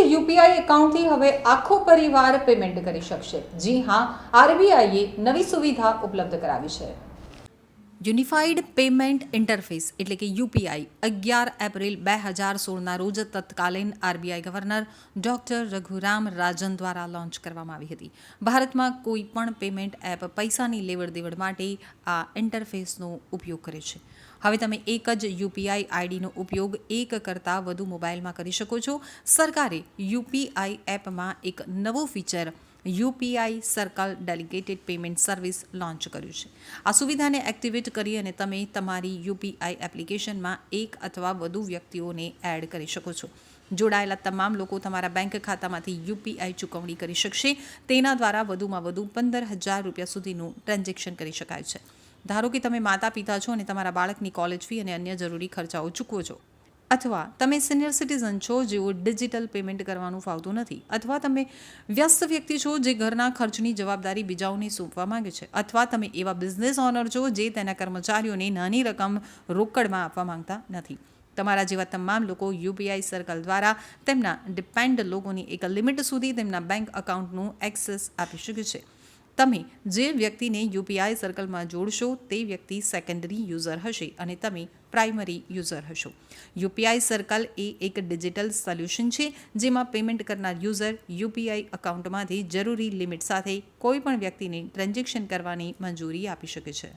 UPI એકાઉન્ટથી હવે આખો પરિવાર પેમેન્ટ કરી શકશે. જી હા, આરબીઆઈએ નવી સુવિધા ઉપલબ્ધ કરાવી છે. યુનિફાઈડ પેમેન્ટ ઇન્ટરફેસ એટલે કે યુપીઆઈ અગિયાર એપ્રિલ બે હજાર સોળના રોજ તત્કાલીન RBI governor doctor Raghuram Rajan દ્વારા લોન્ચ કરવામાં આવી હતી. ભારતમાં કોઈ પણ પેમેન્ટ એપ પૈસાની લેવડ દેવડ માટે આ ઇન્ટરફેસનો ઉપયોગ કરે છે. હવે તમે એક જ યુપીઆઈ આઈડીનો ઉપયોગ એક કરતાં વધુ મોબાઈલમાં કરી શકો છો. સરકારે યુપીઆઈ એપમાં એક નવું feature UPI circle delegated payment service launch કર્યું છે. આ સુવિધાને એક્ટિવેટ કરી અને તમે તમારી યુપીઆઈ એપ્લિકેશનમાં એક અથવા વધુ વ્યક્તિઓને એડ કરી શકો છો. જોડાયેલા તમામ લોકો તમારા બેંક ખાતામાંથી યુપીઆઈ ચૂકવણી કરી શકશે. તેના દ્વારા વધુમાં વધુ પંદર હજાર રૂપિયા સુધીનું ટ્રાન્ઝેક્શન કરી શકાય છે. ધારો કે તમે માતા પિતા છો અને તમારા બાળકની કોલેજ ફી અને અન્ય જરૂરી ખર્ચાઓ ચૂકવો છો. અથવા તમે સિનિયર સિટીઝન છો જેઓ ડિજિટલ પેમેન્ટ કરવાનું ફાવતું નથી. અથવા તમે વ્યસ્ત વ્યક્તિ છો જે ઘરના ખર્ચની જવાબદારી બીજાઓને સોંપવા માંગે છે. અથવા તમે એવા બિઝનેસ ઓનર છો જે તેના કર્મચારીઓને નાની રકમ રોકડમાં આપવા માંગતા નથી. તમારા જેવા તમામ લોકો યુપીઆઈ સર્કલ દ્વારા તેમના ડિપેન્ડ લોકોની એક લિમિટ સુધી તેમના બેંક અકાઉન્ટનું એક્સેસ આપી શકે છે. તમે જે વ્યક્તિને યુપીઆઈ સર્કલમાં જોડશો, તે વ્યક્તિ સેકન્ડરી યુઝર હશે અને તમે પ્રાઇમરી યુઝર હશો. યુપીઆઈ સર્કલ એ એક ડિજિટલ સોલ્યુશન છે, જેમાં પેમેન્ટ કરનાર યુઝર યુપીઆઈ અકાઉન્ટમાંથી જરૂરી લિમિટ સાથે કોઈ પણ વ્યક્તિને ટ્રાન્ઝેક્શન કરવાની મંજૂરી આપી શકે છે.